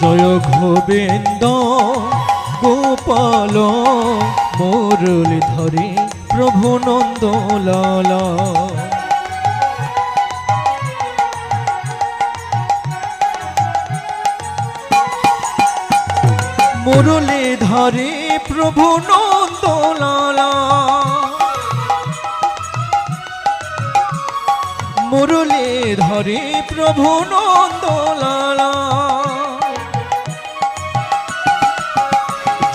জয় গোবিন্দ, গোপাল, মুরলী ধরে প্রভু নন্দ লালা মুরলী ধরে প্রভু নন্দ লালা মুরলী ধরে প্রভু নন্দ লালা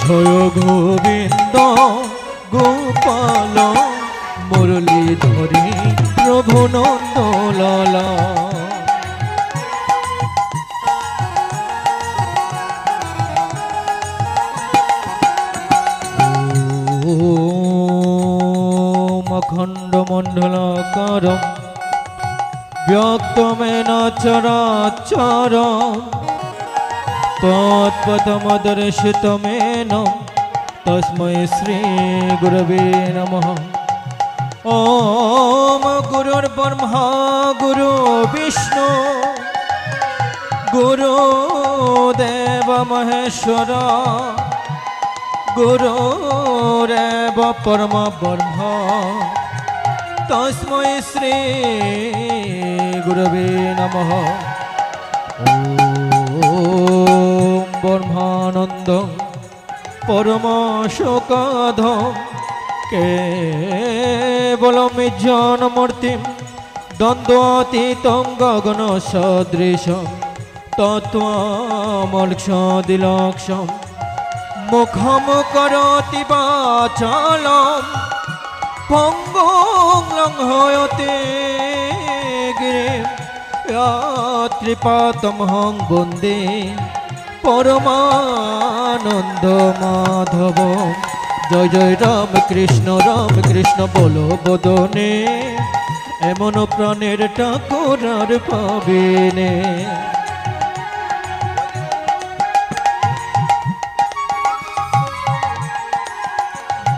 জয় গোবিন্দ গোপাল মুরলী ধরে প্রভু নন্দ লালা অখণ্ড মণ্ডলাকার ব্যক্তমেন চরাচর তৎপদমদর্শিতমেন তস্मै শ্রী গুরবে নমঃ ওম গুরুর্ব্রহ্মা গুরু বিষ্ণু গুরু দেব মহেশ্বর গুরুরেব পরম ব্রহ্মানন্দ পরম শোকাধ কেবলমিজন মূর্তিম দ্বন্দ্বাতীতং গগন সদৃশম তত্ত্বমলক্ষদিলক্ষম মুখম করতি বাচালম পঙ্গং লঙ্ঘয়তে গিরে। ত্রিপাতমহং বন্দে পরমানন্দ মাধব। জয় জয়, রাম কৃষ্ণ রাম কৃষ্ণ, বলো বদনে। এমন প্রাণের ঠাকুর আর পাবেনে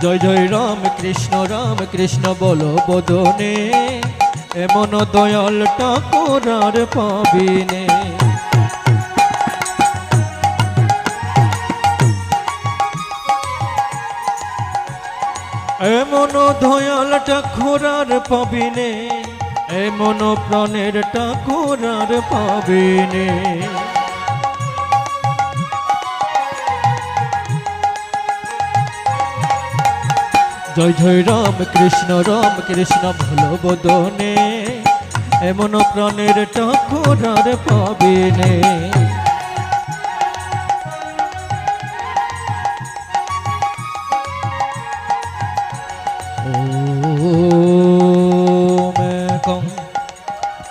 জয় জয়, রাম কৃষ্ণ রাম কৃষ্ণ, বলো বদনে। এমন দয়াল ঠাকুর আর পাবিনে এমন দয়াল ঠাকুর আর পাবিনে, এমন প্রাণের ঠাকুর আর পাবিনে। জয় জয় রাম কৃষ্ণ রাম কৃষ্ণ ভালো বদনে এমন প্রাণের ঠাকুর আর পাবিনে।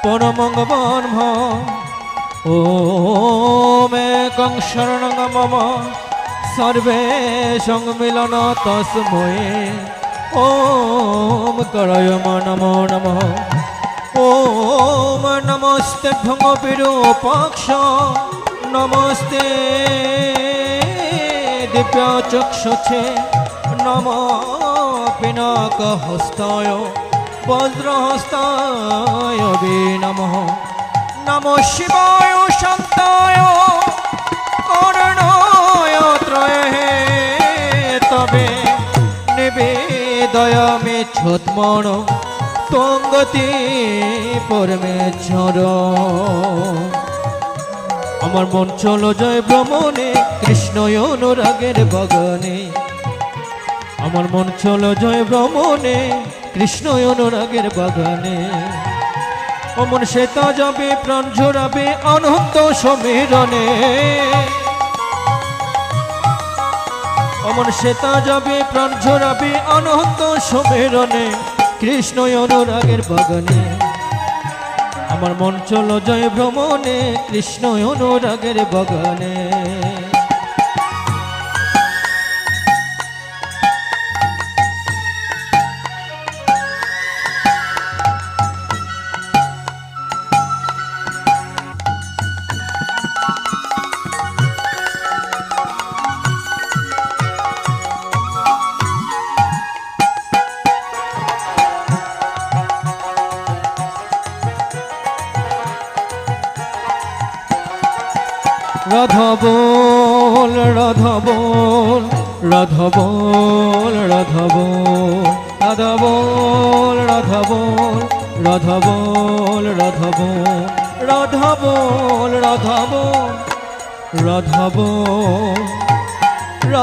পরমং ব্রহ্ম ওম একং শরণং মম। সর্বে সংমিলন তসময়ে। ওম করয় নমো নমঃ। ওম নমস্তে ভঙ্গ বিরূপাক্ষ। নমস্তে দিব্য চক্ষুছে নম পিনাক হস্তায়। বজ্রহস্তায় বে নমঃ নম শিবায় শান্তায় করণায় ত্রয়ে তবে নিবেদয় মে ছদ্মণ তঙ্গতি পরমেশ্বর। আমার মন চলো জয় ভ্রমণে, কৃষ্ণ অনুরাগের বাগানে আমার মন চলো জয় ভ্রমণে কৃষ্ণ অনুরাগের বাগানে। অমন শ্বেতা যাবে, প্রাণ ঝরাবে অনন্ত সমীরণে। অমন শ্বেতা যাবে, প্রাণ ঝরাবে অনন্ত সমীরণে। কৃষ্ণ অনুরাগের বাগানে। আমার মন চলো জয় ভ্রমণে, কৃষ্ণ অনুরাগের বাগানে। রধবল রধবল রধবল রধবল রধবল রধবল রধবল রধবল রধবল রধবল রধবল রধবল